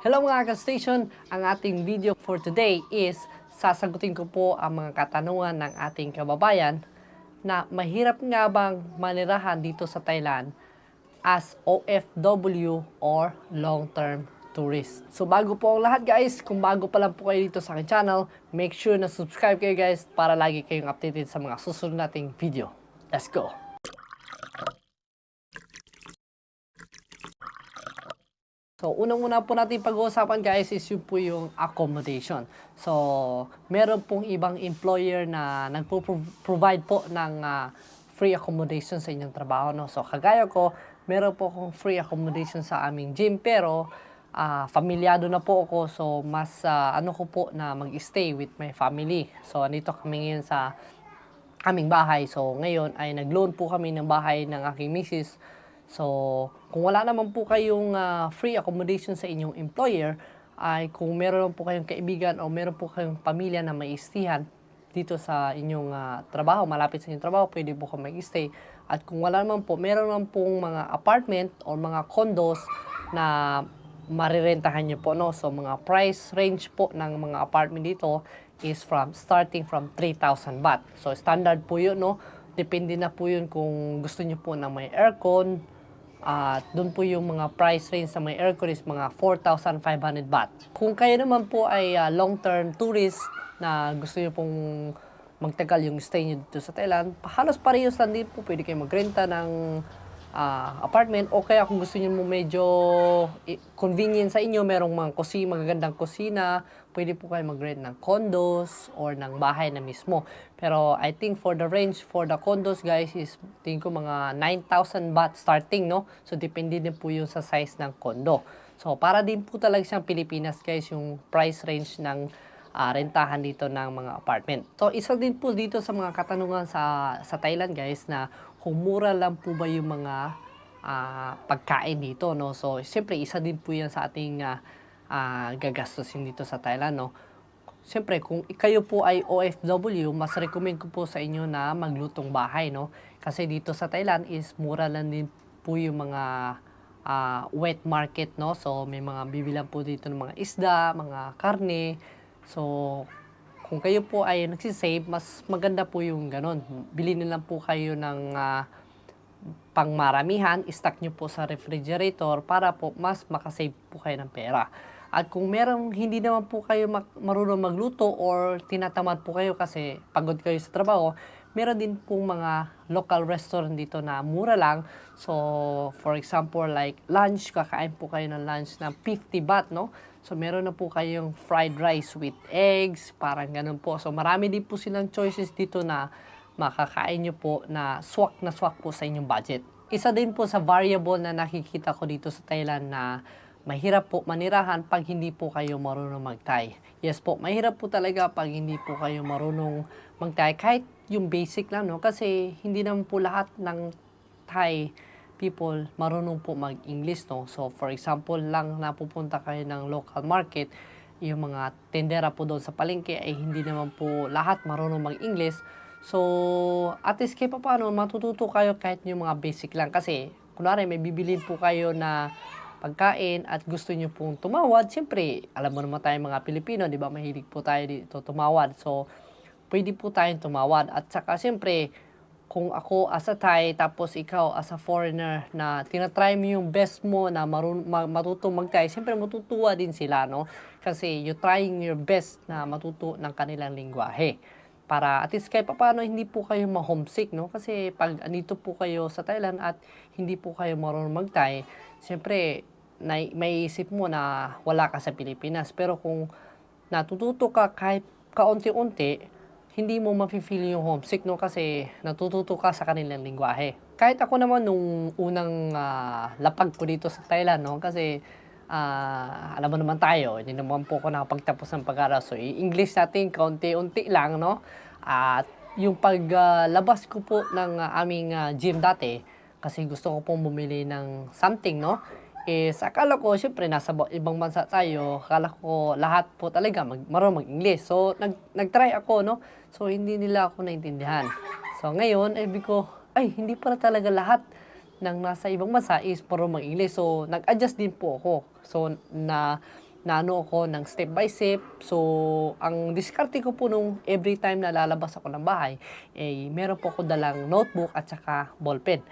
Hello mga ka-station! Ang ating video for today is sasagutin ko po ang mga katanungan ng ating kababayan na mahirap nga bang manirahan dito sa Thailand as OFW or long-term tourist. So bago po ang lahat guys, kung bago pa lang po kayo dito sa aking channel, make sure na subscribe kayo guys para lagi kayong updated sa mga susunod nating video. Let's go! So, unang-una po natin pag-uusapan guys is yung po yung accommodation. So, meron pong ibang employer na nagpo-provide po ng ah, free accommodation sa inyong trabaho. No? So, kagaya ko, meron po akong free accommodation sa aming gym pero ah, familyado na po ako so mas ah, ano ko po na mag-stay with my family. So, andito kami ngayon sa aming bahay. So, ngayon ay nag-loan po kami ng bahay ng aking misis. So, kung wala naman po kayong ah, free accommodation sa inyong employer, ay kung meron po kayong kaibigan o meron po kayong pamilya na may istihan dito sa inyong ah, trabaho, malapit sa inyong trabaho, pwede po kayo mag-stay. At kung wala naman po, meron naman pong mga apartment o mga condos na marirentahan nyo po, no? So, mga price range po ng mga apartment dito is from, starting from 3,000 baht. So, standard po yun, no? Depende na po yun kung gusto nyo po na may aircon, at doon po yung mga price range sa may is mga 4,500 baht. Kung kayo naman po ay ah, long-term tourist na gusto nyo pong magtagal yung stay nyo dito sa Thailand, halos parehas lang din po. Pwede kayo magrenta ng ah, apartment o kaya kung gusto niyo mo medyo convenient sa inyo, merong mga kusi, magagandang kusina, pwede po kayo mag-rent ng condos or ng bahay na mismo. Pero I think for the range for the condos guys is tingin ko mga 9,000 baht starting no. So depende din po yung sa size ng condo. So para din po talaga siyang Pilipinas guys yung price range ng ah, rentahan dito ng mga apartment. So isa din po dito sa mga katanungan sa sa Thailand guys na kung mura lang po ba yung mga ah, pagkain dito no. So siyempre isa din po yan sa ating ah, ah, gagastusin dito sa Thailand no. Siyempre, kung kayo po ay OFW, mas recommend ko po sa inyo na maglutong bahay, no? Kasi dito sa Thailand is mura lang din po yung mga ah, wet market, no? So, may mga bibilang po dito ng mga isda, mga karne. So, kung kayo po ay nagsisave, mas maganda po yung ganon. Bili na lang po kayo ng ah, pangmaramihan, stock nyo po sa refrigerator para po mas makasave po kayo ng pera. At kung merong hindi naman po kayo marunong magluto or tinatamad po kayo kasi pagod kayo sa trabaho, meron din pong mga local restaurant dito na mura lang. So, for example, like lunch, kakain po kayo ng lunch na 50 baht, no? So, meron na po kayong fried rice with eggs, parang ganun po. So, marami din po silang choices dito na makakain nyo po na swak na swak po sa inyong budget. Isa din po sa variable na nakikita ko dito sa Thailand na mahirap po manirahan pag hindi po kayo marunong mag-Thai. Yes po, mahirap po talaga pag hindi po kayo marunong mag-Thai. Kahit yung basic lang, no? Kasi hindi naman po lahat ng Thai people marunong po mag-English, no? So, for example lang na pupunta kayo ng local market, yung mga tendera po doon sa palengke ay hindi naman po lahat marunong mag-English. So, at least kahit pa paano, matututo kayo kahit yung mga basic lang. Kasi, kunwari, may bibilin po kayo na pagkain at gusto nyo pong tumawad, siyempre, alam mo naman tayo mga Pilipino, di ba, mahilig po tayo dito tumawad. So, pwede po tayong tumawad. At saka, siyempre, kung ako as a Thai, tapos ikaw as a foreigner na tinatry mo yung best mo na marun, ma, matutong mag-Thai, siyempre matutuwa din sila, no? Kasi you're trying your best na matuto ng kanilang lingwahe. Para at least kahit paano hindi po kayo ma-homesick, no? Kasi pag andito po kayo sa Thailand at hindi po kayo marunong mag-Thai, siyempre na, may isip mo na wala ka sa Pilipinas. Pero kung natututo ka kahit kaunti-unti, hindi mo mafe-feel yung homesick no kasi natututo ka sa kanilang lingwahe. Kahit ako naman nung unang ah, lapag ko dito sa Thailand no kasi ah, alam mo naman tayo, hindi naman po ako nakapagtapos ng pag-aaral. So, English natin kaunti-unti lang no. At yung paglabas ko po ng ah, aming ah, gym dati kasi gusto ko pong bumili ng something no is akala ko, syempre, nasa ba- ibang bansa tayo, akala ko lahat po talaga mag, marunong mag-English. So, nag, nag-try ako, no? So, hindi nila ako naintindihan. So, ngayon, ay ko, ay, hindi pala talaga lahat ng nasa ibang bansa is marunong mag-English. So, nag-adjust din po ako. So, na na ano ako ng step by step. So, ang diskarte ko po nung every time na lalabas ako ng bahay, eh, meron po ako dalang notebook at saka ballpen.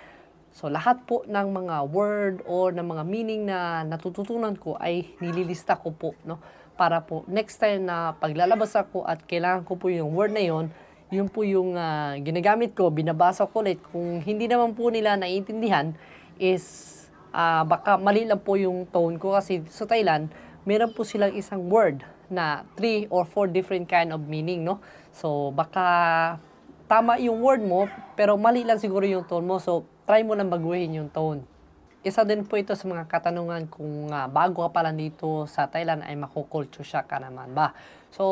So, lahat po ng mga word or ng mga meaning na natututunan ko ay nililista ko po, no? Para po next time na paglalabas ako at kailangan ko po yung word na yon, yun po yung ah, ginagamit ko, binabasa ko ulit. Kung hindi naman po nila naiintindihan, is ah, baka mali lang po yung tone ko kasi sa Thailand, meron po silang isang word na three or four different kind of meaning, no? So, baka tama yung word mo, pero mali lang siguro yung tone mo. So, try mo lang baguhin yung tone. Isa din po ito sa mga katanungan kung ah, bago ka pala dito sa Thailand ay makukulture shock ka naman ba. So,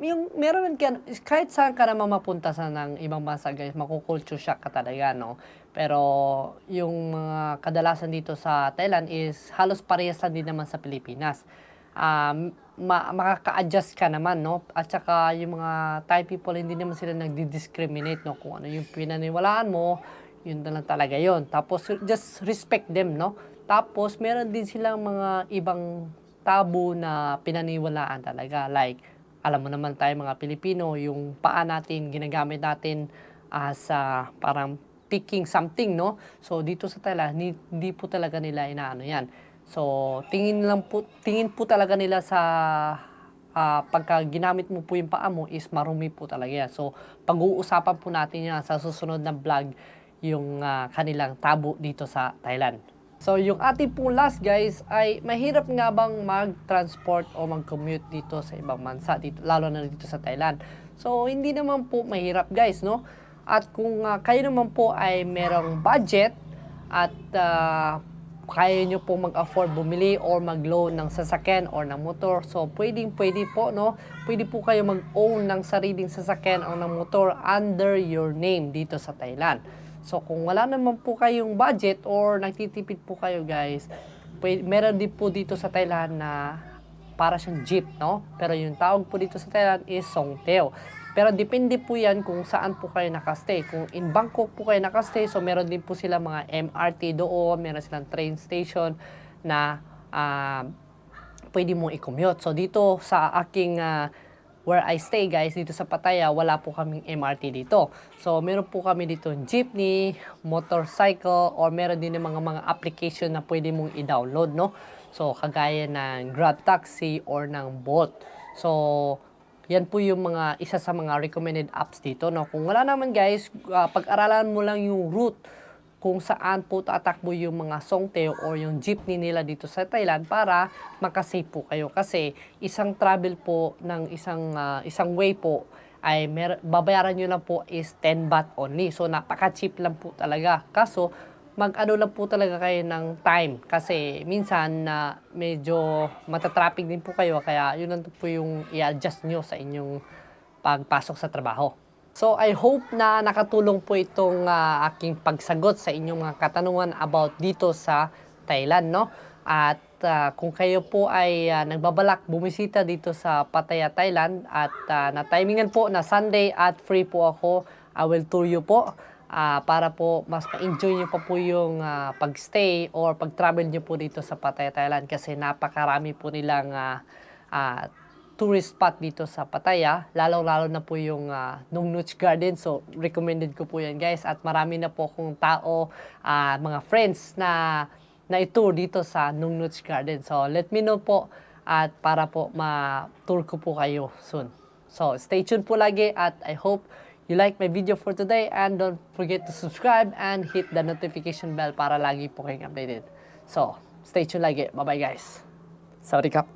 yung meron ka, kahit saan ka naman mapunta sa ng ibang bansa guys, makukulture shock ka talaga, no? Pero yung mga kadalasan dito sa Thailand is halos parehas lang din naman sa Pilipinas. Um, ma- makaka-adjust ka naman, no? At saka yung mga Thai people, hindi naman sila nagdi-discriminate, no? Kung ano yung pinaniwalaan mo, yun na lang talaga yon Tapos, just respect them, no? Tapos, meron din silang mga ibang tabu na pinaniwalaan talaga. Like, alam mo naman tayo mga Pilipino, yung paa natin, ginagamit natin as ah, parang picking something, no? So, dito sa Thailand, hindi po talaga nila inaano yan. So, tingin lang po, tingin po talaga nila sa ah, pagka ginamit mo po yung paa mo is marumi po talaga yan. So, pag-uusapan po natin yan sa susunod na vlog yung ah, kanilang tabo dito sa Thailand. So, yung ating pong last guys ay mahirap nga bang mag-transport o mag-commute dito sa ibang bansa, dito, lalo na dito sa Thailand. So, hindi naman po mahirap guys, no? At kung ah, kayo naman po ay merong budget at ah, kaya nyo po mag-afford bumili or mag-loan ng sasakyan or ng motor. So, pwedeng pwede po, no? Pwede po kayo mag-own ng sariling sasakyan o ng motor under your name dito sa Thailand. So, kung wala naman po kayong budget or nagtitipid po kayo guys, pwede, meron din po dito sa Thailand na para siyang jeep, no? Pero yung tawag po dito sa Thailand is Songteo. Pero depende po yan kung saan po kayo nakastay. Kung in Bangkok po kayo nakastay, so meron din po sila mga MRT doon, meron silang train station na ah, pwede mong i-commute. So dito sa aking ah, where I stay guys, dito sa Pattaya, wala po kaming MRT dito. So meron po kami dito jeepney, motorcycle, or meron din mga mga application na pwede mong i-download, no? So kagaya ng Grab Taxi or ng Bolt. So yan po yung mga isa sa mga recommended apps dito, no? Kung wala naman guys, ah, pag-aralan mo lang yung route kung saan po tatakbo yung mga songteo or yung jeepney nila dito sa Thailand para makasave po kayo. Kasi isang travel po ng isang ah, isang way po ay mer- babayaran nyo lang po is 10 baht only. So napaka-cheap lang po talaga. Kaso mag-ano lang po talaga kayo ng time kasi minsan na medyo matatraffic din po kayo kaya yun lang po yung i-adjust nyo sa inyong pagpasok sa trabaho. So I hope na nakatulong po itong ah, aking pagsagot sa inyong mga katanungan about dito sa Thailand, no? At ah, kung kayo po ay ah, nagbabalak bumisita dito sa Pattaya, Thailand at ah, na-timingan po na Sunday at free po ako, I will tour you po ah, para po mas ma-enjoy nyo pa po yung ah, pag-stay or pag-travel nyo po dito sa Pattaya, Thailand kasi napakarami po nilang ah, ah, tourist spot dito sa Pattaya, lalo-lalo na po yung uh, Nungnuch Garden. So, recommended ko po yan guys. At marami na po akong tao, ah, mga friends na na tour dito sa Nungnuch Garden. So, let me know po at para po ma-tour ko po kayo soon. So, stay tuned po lagi at I hope you like my video for today and don't forget to subscribe and hit the notification bell para lagi po kayong updated. So, stay tuned lagi. Bye-bye guys. Sawadee.